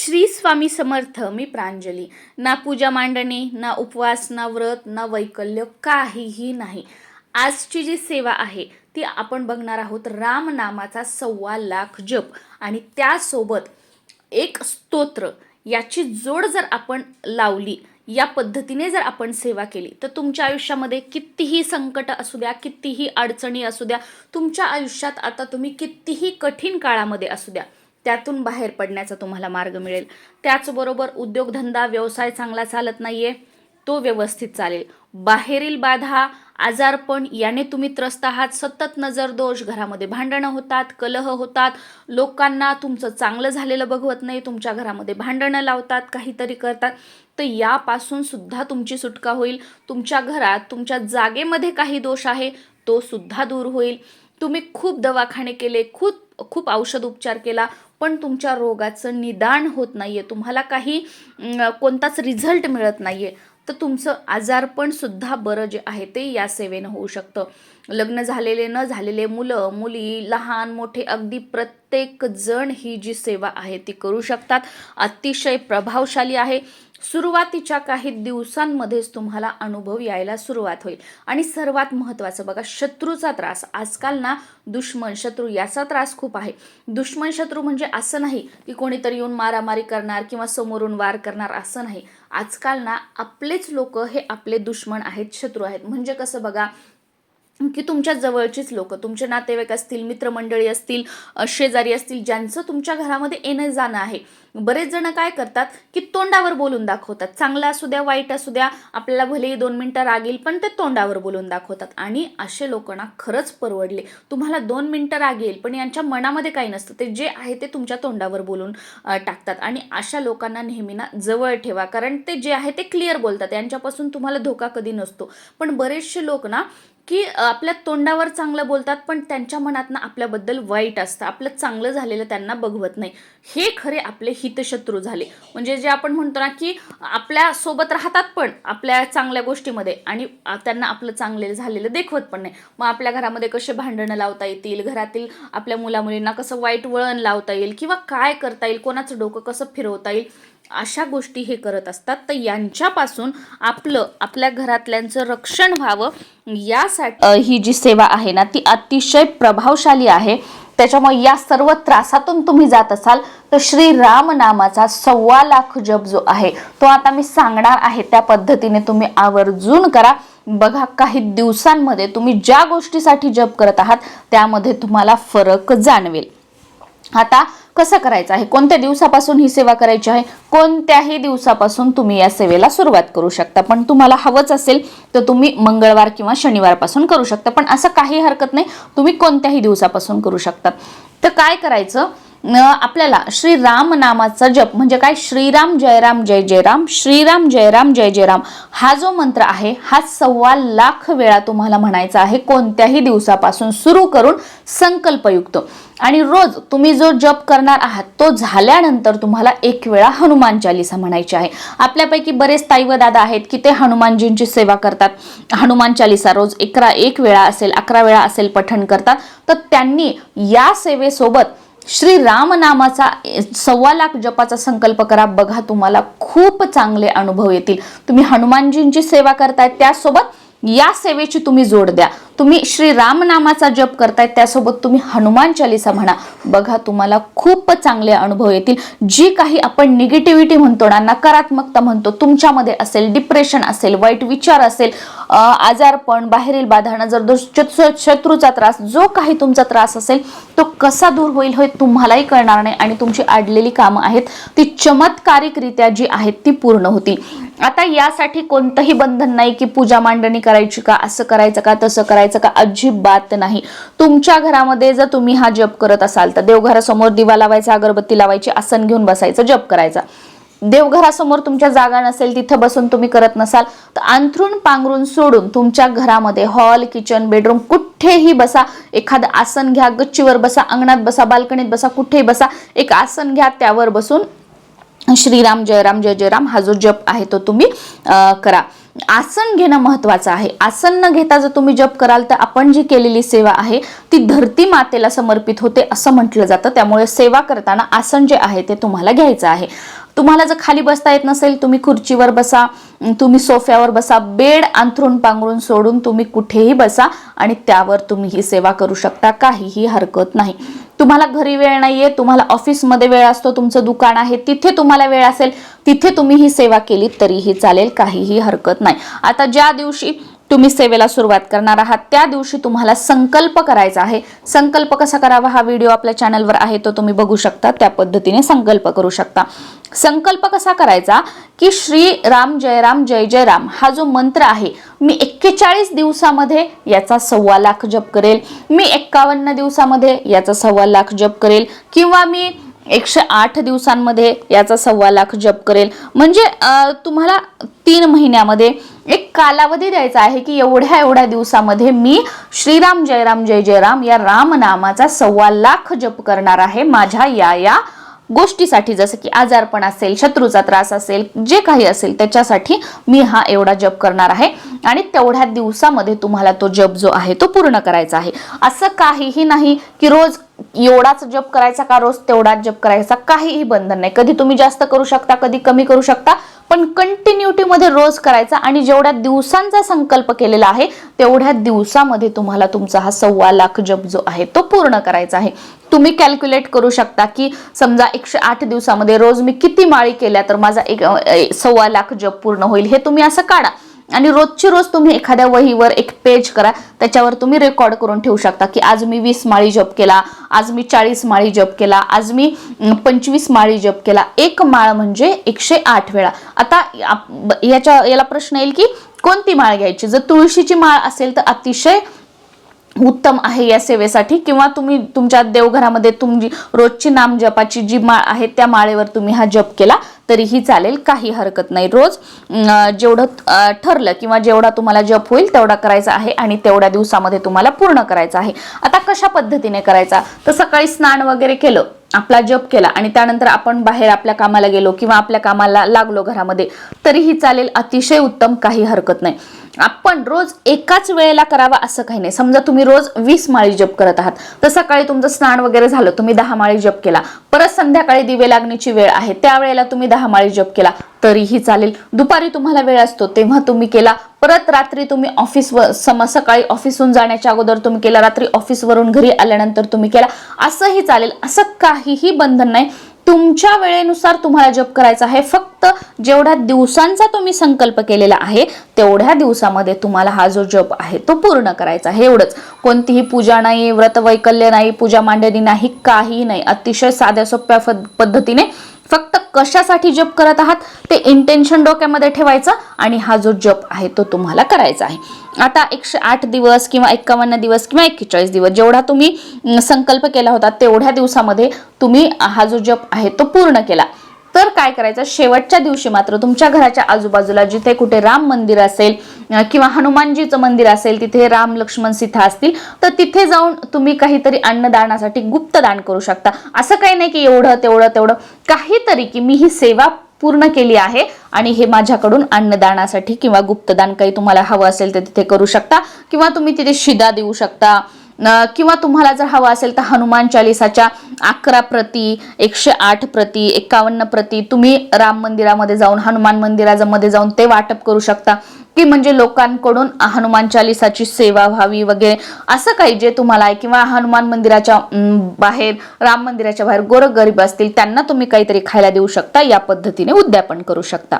श्री स्वामी समर्थ मी प्रांजली. ना पूजा मांडणी ना उपवास ना व्रत ना वैकल्य काहीही नाही. आजची जी सेवा आहे ती आपण बघणार आहोत राम नामाचा सव्वा लाख जप. आणि त्यासोबत एक स्तोत्र याची जोड जर आपण लावली या पद्धतीने जर आपण सेवा केली तर तुमच्या आयुष्यामध्ये कितीही संकट असू द्या कितीही अडचणी असू द्या तुमच्या आयुष्यात आता तुम्ही कितीही कठीण काळामध्ये असू द्या त्यातून बाहेर पडण्याचा तुम्हाला मार्ग मिळेल. त्याचबरोबर उद्योगधंदा व्यवसाय चांगला चालत नाही आहे तो व्यवस्थित चालेल. बाहेरील बाधा आजारपण याने तुम्ही त्रस्त आहात. सतत नजर दोष घरामध्ये भांडणं होतात कलह होतात. लोकांना तुमचं चांगलं झालेलं बघवत नाही तुमच्या घरामध्ये भांडणं लावतात काहीतरी करतात. तर यापासून सुद्धा तुमची सुटका होईल. तुमच्या घरात तुमच्या जागेमध्ये काही दोष आहे तो सुद्धा दूर होईल. तुम्ही खूप दवाखाने केले खूप खूप औषध उपचार केला. पण तुमच्या रोगाचं निदान होत नाही आहे तुम्हाला काही कोणताच रिझल्ट मिळत नाही आहे तर तुमचं आजारपण सुद्धा बरं जे आहे ते या सेवेनं होऊ शकतं. लग्न झालेले न झालेले मुलं मुली लहान मोठे अगदी प्रत्येक जण ही जी सेवा आहे ती करू शकतात. अतिशय प्रभावशाली आहे. सुरुवातीच्या काही दिवसांमध्येच तुम्हाला अनुभव यायला सुरुवात होईल. आणि सर्वात महत्त्वाचं बघा शत्रूचा त्रास. आजकाल ना दुश्मन शत्रू याचा त्रास खूप आहे. दुश्मन शत्रू म्हणजे असं नाही की कोणीतरी येऊन मारामारी करणार किंवा समोरून वार करणार असं नाही. आजकाल ना आपलेच लोक हे आपले दुश्मन आहेत शत्रू आहेत. म्हणजे कसं बघा की तुमच्या जवळचीच लोक तुमचे नातेवाईक असतील मित्रमंडळी असतील शेजारी असतील ज्यांचं तुमच्या घरामध्ये येणं जाणं आहे. बरेच जण काय करतात की तोंडावर बोलून दाखवतात. चांगलं असू द्या वाईट असू द्या आपल्याला भलेही दोन मिनटं राग येईल पण ते तोंडावर बोलून दाखवतात. आणि असे लोकांना ना खरंच परवडले. तुम्हाला दोन मिनटं राग येईल पण यांच्या मनामध्ये काही नसतं. ते जे आहे ते तुमच्या तोंडावर बोलून टाकतात. आणि अशा लोकांना नेहमी ना जवळ ठेवा. कारण ते जे आहे ते क्लिअर बोलतात. यांच्यापासून तुम्हाला धोका कधी नसतो. पण बरेचसे लोक ना की आपल्या तोंडावर चांगलं बोलतात पण त्यांच्या मनात ना आपल्याबद्दल वाईट असतं. आपलं चांगलं झालेलं त्यांना बघवत नाही. हे खरे आपले हितशत्रू झाले. म्हणजे जे आपण म्हणतो ना की आपल्यासोबत राहतात पण आपल्या चांगल्या गोष्टीमध्ये आणि त्यांना आपलं चांगले झालेलं देखवत पण नाही. मग आपल्या घरामध्ये कसे भांडणं लावता येतील? घरातील आपल्या मुलामुलींना कसं वाईट वळण लावता येईल? किंवा काय करता येईल? कोणाचं डोकं कसं फिरवता येईल? अशा गोष्टी हे करत असतात. तर यांच्यापासून आपलं आपल्या घरातल्यांचं रक्षण व्हावं यासाठी ही जी सेवा आहे ना ती अतिशय प्रभावशाली आहे. त्याच्यामुळे या सर्व त्रासातून तुम्ही जात असाल तर श्री राम नामाचा सव्वा लाख जप जो आहे तो आता मी सांगणार आहे. त्या पद्धतीने तुम्ही आवर्जून करा. बघा काही दिवसांमध्ये तुम्ही ज्या गोष्टीसाठी जप करत आहात त्यामध्ये तुम्हाला फरक जाणवेल. आता कसं करायचं आहे? कोणत्या दिवसापासून ही सेवा करायची आहे? कोणत्याही दिवसापासून तुम्ही या सेवेला सुरुवात करू शकता. पण तुम्हाला हवंच असेल तर तुम्ही मंगळवार किंवा शनिवारपासून करू शकता. पण असं काही हरकत नाही. तुम्ही कोणत्याही दिवसापासून करू शकता. तर काय करायचं? आपल्याला श्रीराम नामाचा जप म्हणजे काय? श्रीराम जयराम जय जयराम श्रीराम जयराम जय जयराम हा जो मंत्र आहे हा सव्वा लाख वेळा तुम्हाला म्हणायचा आहे कोणत्याही दिवसापासून सुरू करून संकल्पयुक्त. आणि रोज तुम्ही जो जप करणार आहात तो झाल्यानंतर तुम्हाला एक वेळा हनुमान चालिसा म्हणायची आहे. आपल्यापैकी बरेच ताई व दादा आहेत की ते हनुमानजींची सेवा करतात. हनुमान चालिसा रोज एकरा एक वेळा असेल अकरा वेळा असेल पठण करतात. तर त्यांनी या सेवेसोबत श्री रामनामाचा सव्वा लाख जपाचा संकल्प करा. बघा तुम्हाला खूप चांगले अनुभव येतील. तुम्ही हनुमानजींची सेवा करताय त्यासोबत या सेवेची तुम्ही जोड द्या. तुम्ही श्री रामनामाचा जप करताय त्यासोबत तुम्ही हनुमान चालिसा म्हणा. बघा तुम्हाला खूप चांगले अनुभव येतील. जी काही आपण निगेटिव्हिटी म्हणतो ना नकारात्मकता म्हणतो तुमच्यामध्ये असेल डिप्रेशन असेल वाईट विचार असेल आजारपण बाहेरील बाधा नजर शत्रूचा त्रास जो काही तुमचा त्रास असेल तो कसा दूर होईल हे तुम्हालाही कळणार नाही आणि तुमची अडलेली कामं आहेत ती चमत्कारिकरित्या जी आहेत ती पूर्ण होतील. आता यासाठी कोणतंही बंधन नाही की पूजा मांडणी करायची का असं करायचं का तसं करायचं का अजिबात नाही. तुमच्या घरामध्ये जर तुम्ही हा जप करत असाल तर देवघरासमोर दिवा लावायचा अगरबत्ती लावायची आसन घेऊन बसायचं जप करायचा. देवघरासमोर तुमच्या जागा नसेल तिथं बसून तुम्ही करत नसाल तर अंथरूण पांघरून सोडून तुमच्या घरामध्ये हॉल किचन बेडरूम कुठेही बसा. एखादं आसन घ्या गच्चीवर बसा अंगणात बसा बाल्कनीत बसा कुठेही बसा. एक आसन घ्या त्यावर बसून श्रीराम जयराम जय जयराम हा जो जप आहे तो तुम्ही करा. आसन घेणं महत्वाचं आहे. आसन न घेता जर तुम्ही जप कराल तर आपण जी केलेली सेवा आहे ती धरती मातेला समर्पित होते असं म्हटलं जातं. त्यामुळे सेवा करताना आसन जे आहे ते तुम्हाला घ्यायचं आहे. तुम्हाला जर खाली बसता येत नसेल तुम्ही खुर्चीवर बसा तुम्ही सोफ्यावर बसा बेड अंथरून पांघरून सोडून तुम्ही कुठेही बसा आणि त्यावर तुम्ही ही सेवा करू शकता काहीही हरकत नाही. तुम्हाला घरी वेळ नाहीये तुम्हाला ऑफिसमध्ये वेळ असतो तुमचं दुकान आहे तिथे तुम्हाला वेळ असेल तिथे तुम्ही ही सेवा केली तरीही चालेल काहीही हरकत नाही. आता ज्या दिवशी तुम्ही सेवेला सुरुवात करणार आहात. त्या दिवशी तुम्हाला संकल्प करायचा आहे. संकल्प कसा करावा? हा व्हिडिओ आपल्या चॅनलवर आहे तो तुम्ही बघू शकता. त्या पद्धतीने संकल्प करू शकता. संकल्प कसा करायचा? की श्री राम जय राम जय जय राम. हा जो मंत्र आहे मी एक्केचाळीस दिवसामध्ये याचा सव्वा लाख जप करेल. मी एक्कावन्न दिवसामध्ये याचा सव्वा लाख जप करेल. किंवा मी एकशे आठ दिवसांमध्ये याचा सव्वा लाख जप करेल. म्हणजे तुम्हाला तीन महिन्यामध्ये एक कालावधी द्यायचा आहे की एवढ्या एवढ्या दिवसामध्ये मी श्रीराम जयराम जय जयराम या राम नामाचा सव्वा लाख जप करणार आहे माझ्या या या गोष्टीसाठी. जसं की आजारपण असेल शत्रूचा त्रास असेल जे काही असेल त्याच्यासाठी मी हा एवढा जप करणार आहे. आणि तेवढ्या दिवसामध्ये तुम्हाला तो जप जो आहे तो पूर्ण करायचा आहे. असं काहीही नाही की रोज एवढाच जप करायचा का रोज? तेवढाच जप करायचा. काहीही बंधन नाही. कधी तुम्ही जास्त करू शकता कधी कमी करू शकता पण कंटिन्युटीमध्ये रोज करायचा आणि जेवढ्या दिवसांचा संकल्प केलेला आहे तेवढ्या दिवसामध्ये तुम्हाला तुमचा हा सव्वा लाख जप जो आहे तो पूर्ण करायचा आहे. तुम्ही कॅल्क्युलेट करू शकता की समजा एकशे आठ दिवसामध्ये रोज मी किती माळी केल्या तर माझा एक सव्वा लाख जप पूर्ण होईल हे तुम्ही असं काढा. आणि रोजची रोज तुम्ही एखाद्या वहीवर एक पेज करा त्याच्यावर तुम्ही रेकॉर्ड करून ठेवू शकता की आज मी वीस माळी जप केला आज मी चाळीस माळी जप केला आज मी पंचवीस माळी जप केला. एक माळ म्हणजे एकशे आठ वेळा. आता आप- याच्या याला प्रश्न येईल की कोणती माळ घ्यायची? जर तुळशीची माळ असेल तर अतिशय उत्तम आहे या सेवेसाठी किंवा तुम्ही तुमच्या देवघरामध्ये तुमची रोजची नाम जपाची जी माळ आहे त्या माळेवर तुम्ही हा जप केला. तरीही चालेल काही हरकत नाही. रोज जेवढं ठरलं किंवा जेवढा तुम्हाला जप होईल तेवढा करायचा आहे आणि तेवढ्या दिवसामध्ये तुम्हाला पूर्ण करायचा आहे. आता कशा पद्धतीने करायचा? तर सकाळी स्नान वगैरे केलं आपला जप केला आणि त्यानंतर आपण बाहेर आपल्या कामाला गेलो किंवा आपल्या कामाला लागलो घरामध्ये तरीही चालेल. अतिशय उत्तम काही हरकत नाही. आपण रोज एकाच वेळेला करावा असं काही नाही. समजा तुम्ही रोज वीस माळी जप करत आहात तर सकाळी तुमचं स्नान वगैरे झालं तुम्ही दहा माळी जप केला. परत संध्याकाळी दिवे लागण्याची वेळ आहे त्यावेळेला तुम्ही दहा माळी जप केला तरीही चालेल. दुपारी तुम्हाला वेळ असतो तेव्हा तुम्ही केला. परत रात्री तुम्ही ऑफिस सम सकाळी ऑफिसहून जाण्याच्या अगोदर तुम्ही केला. रात्री ऑफिसवरून घरी आल्यानंतर तुम्ही केला. असंही चालेल. असं काहीही बंधन नाही. तुमच्या वेळेनुसार तुम्हाला जप करायचा आहे. फक्त जेवढ्या दिवसांचा तुम्ही संकल्प केलेला आहे तेवढ्या दिवसामध्ये तुम्हाला हा जो जप आहे तो पूर्ण करायचा आहे. एवढंच. कोणतीही पूजा नाही व्रत वैकल्य नाही पूजा मांडणी नाही काही नाही. अतिशय साध्या सोप्या पद्धतीने फक्त कशासाठी जप करत आहात? ते इंटेन्शन डोक्यामध्ये ठेवायचं आणि हा जो जप आहे तो तुम्हाला करायचा आहे. आता एकशे आठ दिवस किंवा एक्कावन्न दिवस किंवा एक्केचाळीस दिवस जेवढा तुम्ही संकल्प केला होता तेवढ्या दिवसामध्ये तुम्ही हा जो जप आहे तो पूर्ण केला. तर काय करायचं? शेवटच्या दिवशी मात्र तुमच्या घराच्या आजूबाजूला जिथे कुठे राम मंदिर असेल किंवा हनुमानजीचं मंदिर असेल तिथे राम लक्ष्मण सीता असतील तर तिथे जाऊन तुम्ही काहीतरी अन्नदानासाठी गुप्तदान करू शकता. असं काही नाही की एवढं तेवढं तेवढं. काहीतरी की मी ही सेवा पूर्ण केली आहे आणि हे माझ्याकडून अन्नदानासाठी किंवा गुप्तदान काही तुम्हाला हवं असेल तर तिथे करू शकता किंवा तुम्ही तिथे शिदा देऊ शकता किंवा तुम्हाला जर हवं असेल तर हनुमान चालिसाच्या अकरा प्रती एकशे आठ प्रती एकावन्न प्रती तुम्ही राम मंदिरामध्ये जाऊन हनुमान मंदिरामध्ये जाऊन ते वाटप करू शकता. की म्हणजे लोकांकडून हनुमान चालिसाची सेवा व्हावी वगैरे असं काही जे तुम्हाला आहे किंवा हनुमान मंदिराच्या बाहेर राम मंदिराच्या बाहेर गोरगरीब असतील त्यांना तुम्ही काहीतरी खायला देऊ शकता या पद्धतीने उद्यापन करू शकता.